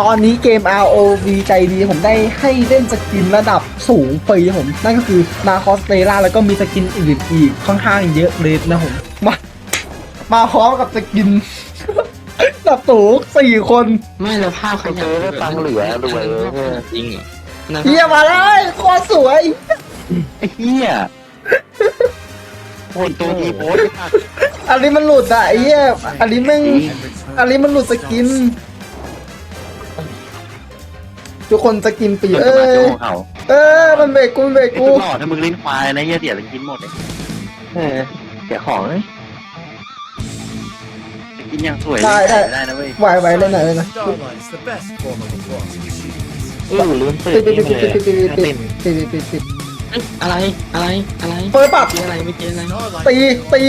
ตอนนี้เกม ROV ใจดีผมได้ให้เล่นสกินระดับสูงฟรีผม นั่นก็คือนาคอสเตล่าแล้วก็มีสกินอื่นอีกค่อนข้างเยอะเลยนะผมมามาพร้อมกับสกินระดับสูงสี่คนไม่แล้วภาพขยับเออตังค์เหลือรวยเออจริงเหรอนั่นเฮียมาเลยโคตรสวยไอ้เหี้ยโอ้ยตัวดีโพสต์อันนี้มันหลุดอะไอ้เหี้ยอันนี้แม่งอันนี้มันหลุดสกิน ทุกคนสกินปีเดี๋ยวเอจะมาโจอเขาเออมันเบรกกูมันเบรกไอ้กูตัวหล่อถ้ามึงเล่นควายนะเหี้ยเสียสกินหมดเลยเออเสียของเลยสกินยังสวยเลยได้นะเว้ยไหวไหวเลยไหนเลยนะ Starlight's the best form of applause. เออลืมตื่ปินดปิดปิดปิดปิดปิดปิดตื่นปิดปิดปิดปิดเอ้ยอะไรอะไรอะไรเปิดปรับเจออะไรไม่เจออะไร Starlight ตี ตี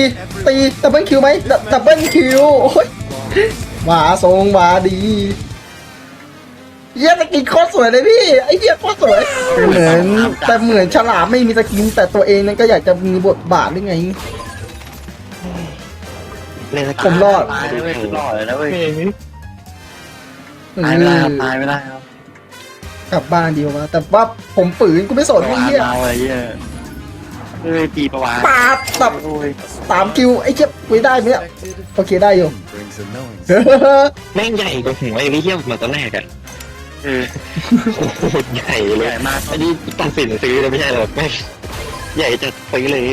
ตีดับเบิลคิวไหมดับเบิลคิวโอ้ยหมาทรงหมาดี เหี้ยสกินโคตรสวยเลยพี่ไอ้เหี้ยโคตรสวยเหมือนแต่เหมือนฉลามไม่มีสกินแต่ตัวเองนั้นก็อยากจะมีบทบาทหรือไง เล่นสกินผมรอด ตายเลยเว้ยรอดเลยนะเว้ยเอตายไม่ได้ครับอตายไม่ได้ครับกลับบ้านดีกว่าแต่ว่าผมฝืนกูไม่สนประไอ้วานเหี้ยเราอะไรเหี้ยเอ้ยตีประวานปาดแบบโอ้ยสามคิวไอ้เจ็บไว้ได้ไหมเนี่ย expected โอเคได้อยู่ brings a knowing. แม่งใหญ่กว่าหัวไอ้นี่เหี้ยเหมือนตอนแรกอะ เออโคตรใหญ่เลใหยญ่มาก อันนี้ตัดสินซื้อเลยไม่ใช่หรอกแม่งใหญ่จัดซื้อเลย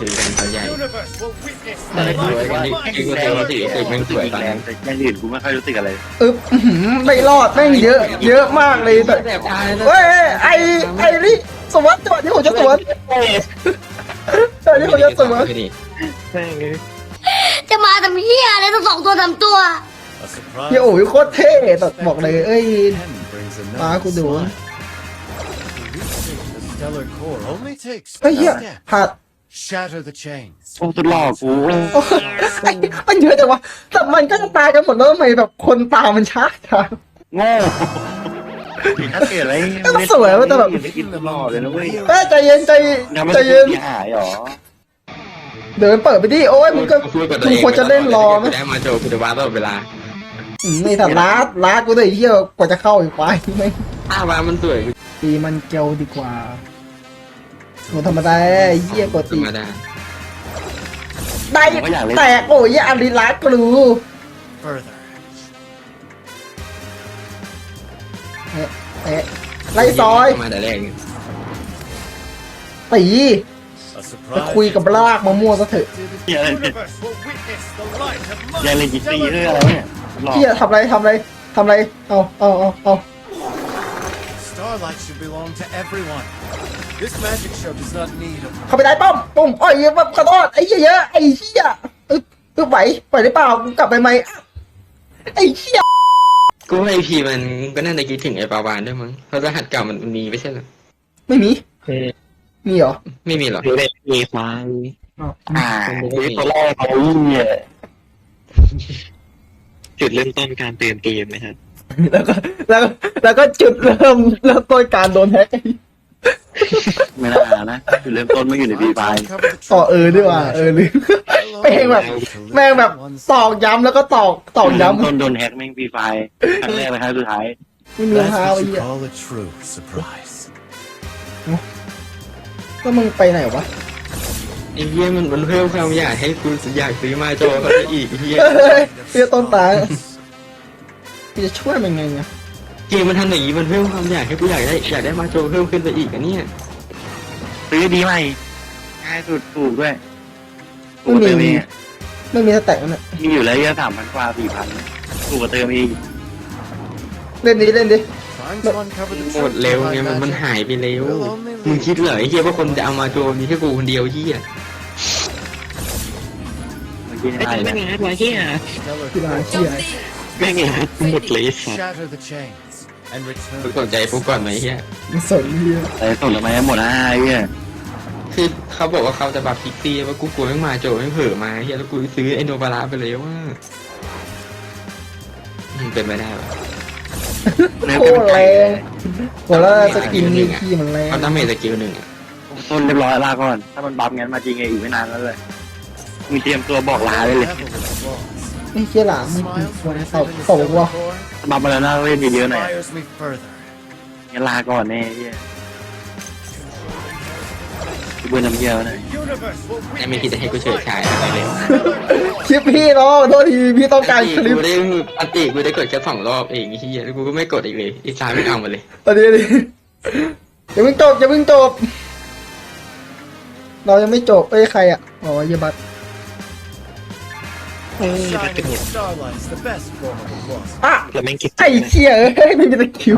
ซื้อกันเขาใหญ่ Universe will witness แต่ the สวย light กัน of นี่ my จริงๆแล้วสิไอ้แม่งสวยตอนแรนั้งนแต่อย่างอื่นกูไม่ค่อยรู้สึกอะไรอึ๊บอื้อหือไม่รอดแม่งเยอะ เยอะมากเลยแต่แบบตายนะเฮ้ยไอ้ไอ้นี่สวนจังหวะที่ผมจะสวนจังหวะที่ผมจะสวน แม่งเลย จะมาทำเหี้ยอะไรต้องสองตัวทำตัว A surprise. เฮียโอ้ยโคตรเท่แต่บอกเลย เอ้ย Pen brings a ตา knowing กูดู smile. Reaching the stellar core only takes เฮ้ยเฮีย a step. ผัด Shatter the chains. โอ้สุดหล่อกูโอ้ยไอ้มันเยอะจังวะแต่มันก็จะตายกันหมดแล้วทำไมแบบคนตามมันช้าจังโง่ถ้าเกิดอะไรก็สวยเว้ยแต่แบบไม่กินหล่อเลยนะเว้ยเอ้ยใจเย็นใจทำให้ใจกูเย็นเสียหายหรอเดินเปิดไปดิโอ้ยมึงก็พูดกับตัวมึเองงควรจะเล่นรอไหมได้มาโจคุณวาตลอดเวลา อืมนี่แต่ลาดลาดกูเลยเฮียกว่าจะเข้าอีกไฟไม่อ้าวามันสวยตีมันเกลดีกว่าโหธรรมดาไอ้เฮียกว่าธรตีรมดา ได้ผมก็อยากเล่น แตกโอ้ยอันนี้รักกรู Further. เอ๊ะไล่ซอยมาแต่แรกตี A ไป surprise. คุยกับลากมะม่วงซะเถอะเหี้ยอะไร Universe will witness the light of my ยังเล่นกิตตี้เรื่องอะไรเนี่ย หล่อเฮียทำไรทำไรทำไร เอาเอาเอาเอา Starlight should belong to everyone. This magic show does not need a เข้าไปได้ป้อมปุ้มอ้อยแบบขอโทษไอ้เหี้ยเยอะไอ้เหี้ยอึ๊บอึ๊บไหวไหวได้เปล่ากูกลับไปไหมไอ้เหี้ยกูว่าไอพีมันก็น่าจะคิดถึงไอ้ปาวานด้วยมั้งเพราะรหัสเก่ามันมีไม่ใช่เหรอไม่มีมีเหรอไม่มีหรอดูเลยมีไฟอ้าวอ่าคือตัวแรกเขาเนี่ย จุดเริ่มต้นการเตือนเกมนะครับ แล้วก็แล้วก็แล้วก็จุดเริ่มเริ่มต้นการโดนแฮกไม่น่านะคือเริ่มต้นไม่อยู่ในปีไฟ Uncover the ต่อ truth. เออดีกว่าเออลืมแม่งแบบ แม่งแบบตอกย้ำแล้วก็ตอกตอกเริ่มย้ำต้นโดนแฮกแม่งปีไฟครั้งแรกเลยครั้งสุดท้ายไม่มีรอง That's เท้า what ไอ้ you เหี้ย call a true surprise. แล้วมึงไปไหนวะ ไอ้เหี้ยมันมันเพิ่มความอยากให้กูอยากซื้อมาโจเขาไปอีกไอ้เหี้ยเฮ้ยเหี้ยต้นตายกูจะช่วยมันไงเนี่ยเกมมันทำอย่างนี้มันเพิ่มความอยากให้กูอยากได้อยากได้มาโจเพิ่มขึ้นไปอีกอันเนี้ยซื้อดีไหมง่ายสุดถูกด้วยไม่มีถูกกว่าเติมเองอะไม่มีสแต็กนั่นแหละมีอยู่แล้วเยอะสามพันกว่าสี่พันถูกกว่าเติมเองเล่นดิเล่นดิ Trying to uncover the หมด truth เร็ว behind ไงมันมัน magic หายไปเร็ว will only มึง lead คิดเหรอไอ้เหี้ยว่าคนจะเอามาโจมีแค่กูคนเดียวเหี้ย เมื่อกี้ไอ้ได้แม่นะงไอ้เหี้ย stellar ที่ร้าน core. เชี่ยแม่งไอ้หมดเลยสัตว์ Shatter the chains and return. กูสนใจปุ๊บก่อนไหมเหี้ยมันสนเหี้ยแต่ส่งทำไมหมดอะไอ้เนี่ยคือเขาบอกว่าเขาจะบัฟพิกซี่ว่ากูกลัวไม่งมาโจไม่งเผลอมาเฮียแล้วกูซื้อไอโนบาระไปเลยว่าอืมเป็นไปได้ปะโคตรแรงโหแล้วสกินนี่ขี้มันแรงเขาตั้งเมจสกิลหนึ่งอะต้นเรียบร้อยลาก่อน ถ้ามันบัฟงั้นมาจริงไงอีกไม่นานแล้วเลย มีเตรียมตัวบอกลาได้เลย Level with applause. ไอ้เชี่ยหลามมึง Smiles ควร when ตบ driven ตบ is ว่ะ core บัฟมาแล้วนะเล่นเยอะๆหน่อย inspires me further. งั้นลาก่อนแน่เฮียพี่เบิร์นน้ำเยี่ยวนะ Universe will ยังไม่คิดจะให้กูเฉิดฉายอะไรเลยคลิปพี่เนาะโทษทีพี่ต้องการคลิปกูได้อันติกูได้กดแค่สองรอบเองไอ้เหี้ยแล้วกูก็ไม่กดอีกเลยไอ้ซ้ายไม่เอามาเลยตอนนี้ดิอย่าเพิ่งจบอย่าเพิ่งจบ เรายังไม่จบเอ้ยใครอะ อ๋อเยบัต Shining starlight is the best form of applause. อะแล้วแม่งคิดไอ้เชี่ยเอ้ยไม่มีตะคริว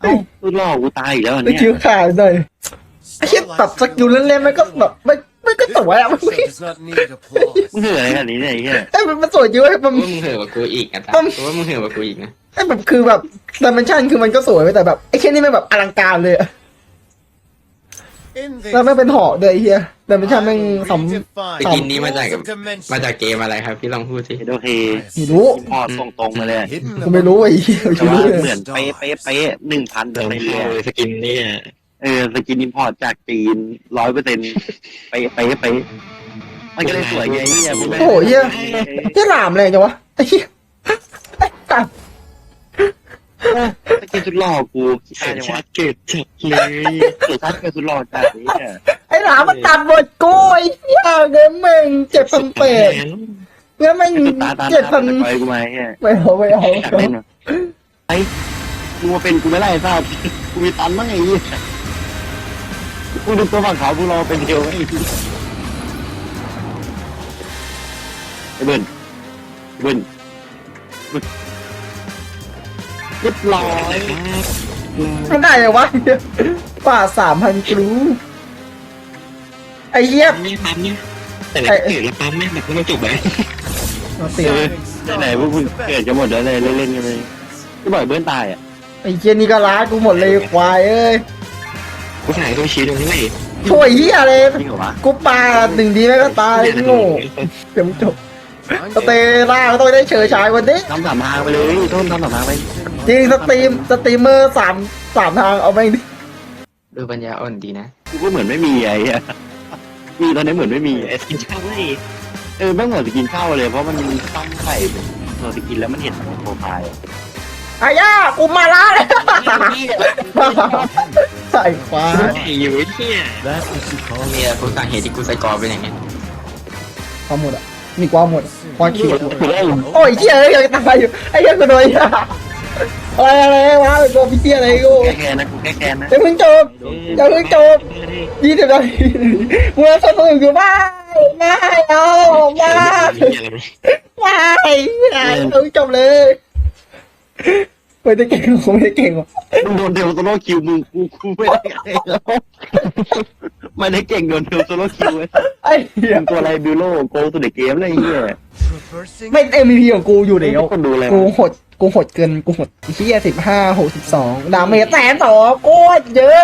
เอ้ากูหลอกกูตายอีกแล้วอันตะเนี่ยคริวขาดหน่อยไอ้เชี่ยตัดสกิลเล่นๆมันก็แบบไม่ไม่ก็ส This วยอะมัน show does not need applause. มึงเหนื่อยอะไรกันนี้เนี่ยไอ้เฮียไอ้ยมันมันสวยจริงเว้ยมันกูว่ามึงเห่อะกว่ากูอีกอะตากูว่ามึงเห่อะกว่ากูอีกนะไอ้แบบคือแบบดิเมนชันคือมันก็สวยเว้ยแต่แบบไอ้แค่นี้มันแบบอลังการเลยอะ In this แล้วไม่เป็นหอด้วยไอ้เฮียดิเมนชัน I แม่ง will สำ redefine สกินนี้มาจาก rules of dimension. มาจากเกมอะไรครับพี่ลองพูดสิ โอเคไม่รู้ พอตรงตรงๆมาเลย Hidden กูไม่รู้ไอ้เหี้ยแต่ไม่ว่ารู้เลยเหมือนเป๊ะเป๊ะเป๊ะหนึ่งพันเปอร์เซ็นต์เลยสกินนี่เออสกินอิมพอร์ตจากจีนร้อยเปอร์เซ็นต์เป๊ะเป๊ะเป๊ะมันก็เลยสวยไงไอ้เฮียมึงไม่โอ้โหเฮียเฮียหลามแรงจังวะไอ้เฮียไอ้ตาม สกินสุดหล่อกูขี้อายจังวะเกิดจากเลยเกิดชัดเกิดสุดหล่อจัดนี่เนี่ยไอ้หลามมันตัดบทกูไอ้เฮียเงี้ยม่งเจ็บพันเป็ดเงี้ยม่งตาตาเจ็บตาพันไปกูมาเฮียไม่เอาไม่เอาอยากเล่นวะไอ้กูมาเป็นกูไม่ไล่ทราบกูมีตันมั้งไอ้เหี้ยกูดูตัวฝั่งขาวกูรอเป็นเดียวไอ้เหี้ยไอ้เบิ้ลเบิ้ลเบิ้ล เรียบร้อยมันได้ยังวะเหี้ยป่าสามพันกรูไอ้เฮียนี่ปั๊มเนี่ยแต่ละเกิดแล้วปั๊มเนี่ยแบบไม่จบเลยเอาเสีย Shining ไหนๆพวก starlight คุณ is the เกิด best. กันหมดแล้วเลยเล่นๆกันเลยก็บ่อยเบิ้ลตายอะไอ้เฮียนี่ก็ล้ากูหมดเลยควายเอ้ยกูหายตัวชี้ตรงนี้ไม่ช่วยเฮียเลยจริงเหรอวะกูปาหนึ่งดีแม่งก็ตายโง่เดี๋ยวมึงจบ สเตล่าก็ต้องได้เชิญชายวันนี้ทำสามทางไปเลยต้นทำสามทางไปจริงสตรีมสตรีมเมอร์สามสามทางเอาไปดิดูปัญญาอ่อนดีนะกูก็เหมือนไม่มีไอ้เหี้ยมีตอนนี้เหมือนไม่มีเอสกินข้าวเลยเออแม่งเหมือนจะกินข้าวเลยเพราะมันตั้งไข่เป็นเราจะกินแล้วมันเห็นโปรไฟล์อายากูมาล้าเลยใส่ควายอยู่เที่ย That's what you call เนี่ยกูสาเหตุที่กูใส่กรอบเป็นอย่างเงี้ยความหมดอะ มีความหมดความคิดกูได้โอ้ยเชี่ยเอ้ยยังตายอยู่ไอ้เหี้ยังกูโดนอะไรอะไรวะโดนพี่เชี่ยอะไรกูแค่แค่นะกูแค่แค่นะอย่าเพิ่งจบอย่าเพิ่งจบยี่สิบนาทีกูยังสนุกอยู่ไม่ไม่เอาไม่ไม่ไม่เอาจบเลยไม่ได้เก่งผมไม่ได้เก่งหรอกมึงโดนเดลโซโลคิวมึงกูกูไม่ได้เองแล้ว ไม่ได้เก่งโดนเดลโซโลคิวเว้ยไอ้เหี้ยตัวอะไรบิวโลโกสุดในเกมอะไรเงี้ย traversing ไม่ MVP ของกูอยู่เดี๋ยวคนดูอะไรกูหดกูหดเกินกูหดเฮียสิบห้าหกสิบสองดาเมจแสนสองโคตรเยอะ